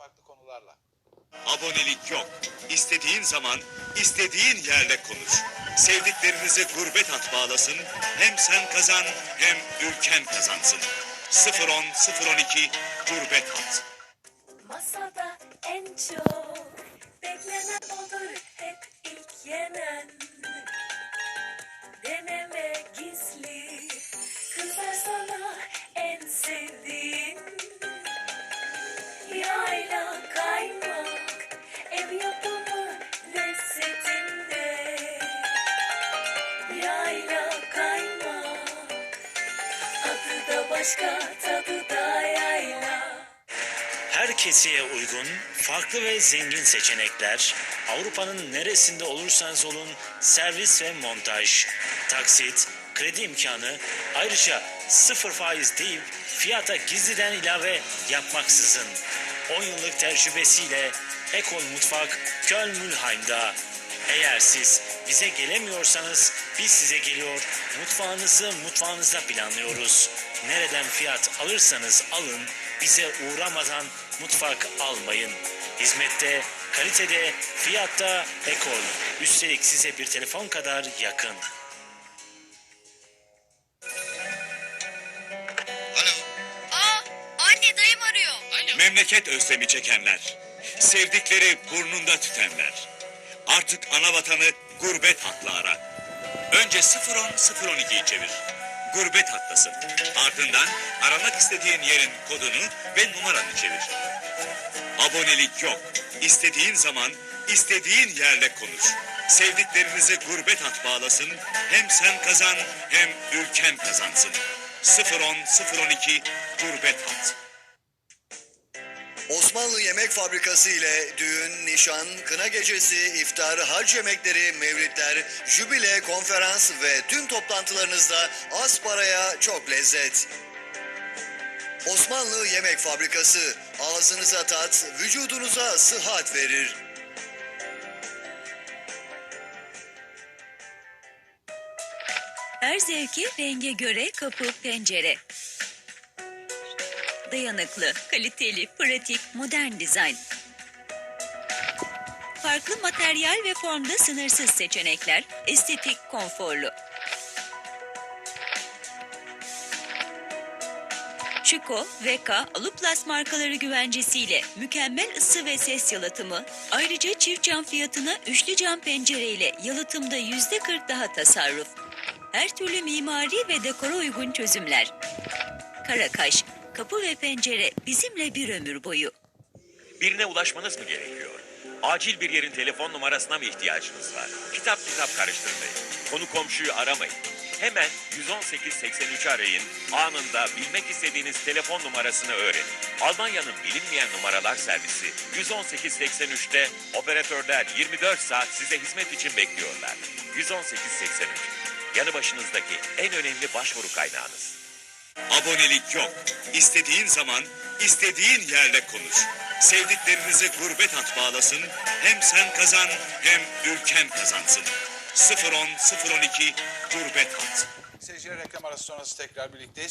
farklı konularla. Abonelik yok. İstediğin zaman, istediğin yerde konuş. Sevdiklerinizi gurbet at bağlasın. Hem sen kazan, hem ülken kazansın. 010 012 gurbet at. Masada en çok beklenen olur hep ilk yenen Deneme gizli kızar sana en sevdiğin Yayla kaymak ev yapımı lezzetinde. Yayla kaymak adı da başka tadı da yayla. Her keseye uygun, farklı ve zengin seçenekler, Avrupa'nın neresinde olursanız olun servis ve montaj, taksit, kredi imkanı, ayrıca sıfır faiz değil fiyata gizliden ilave yapmaksızın. 10 yıllık tecrübesiyle Ekol Mutfak Köln-Mülheim'da. Eğer siz bize gelemiyorsanız biz size geliyor, mutfağınızı mutfağınızda planlıyoruz. Nereden fiyat alırsanız alın, bize uğramadan mutfak almayın. Hizmette, kalitede, fiyatta ekol. Üstelik size bir telefon kadar yakın. Memleket özlemi çekenler. Sevdikleri burnunda tütenler. Artık ana vatanı gurbet hatlı ara. Önce 010 012'yi çevir. Gurbet hattasın. Ardından aramak istediğin yerin kodunu ve numaranı çevir. Abonelik yok. İstediğin zaman, istediğin yerde konuş. Sevdiklerinizi gurbet hat bağlasın. Hem sen kazan, hem ülken kazansın. 010 012 gurbet hat. Osmanlı Yemek Fabrikası ile düğün, nişan, kına gecesi, iftar, hac yemekleri, mevlitler, jübile, konferans ve tüm toplantılarınızda az paraya çok lezzet. Osmanlı Yemek Fabrikası ağzınıza tat, vücudunuza sıhhat verir. Her zevki renge göre kapı pencere. Dayanıklı, kaliteli, pratik, modern dizayn. Farklı materyal ve formda sınırsız seçenekler, estetik, konforlu. Chico, Veka, Aluplas markaları güvencesiyle mükemmel ısı ve ses yalıtımı, ayrıca çift cam fiyatına üçlü cam pencereyle yalıtımda yüzde 40 daha tasarruf. Her türlü mimari ve dekora uygun çözümler. Karakaş, kapı ve pencere bizimle bir ömür boyu. Birine ulaşmanız mı gerekiyor? Acil bir yerin telefon numarasına mı ihtiyacınız var? Kitap kitap karıştırmayın. Konu komşuyu aramayın. Hemen 118-83'ü arayın. Anında bilmek istediğiniz telefon numarasını öğrenin. Almanya'nın bilinmeyen numaralar servisi 118-83'te operatörler 24 saat size hizmet için bekliyorlar. 118-83 yanı başınızdaki en önemli başvuru kaynağınız. Abonelik yok. İstediğin zaman, istediğin yerde konuş. Sevdiklerinizi gurbet at bağlasın. Hem sen kazan, hem ülken kazansın. 010 012 gurbet at. Seyirciler reklam arası sonrası tekrar birlikteyiz.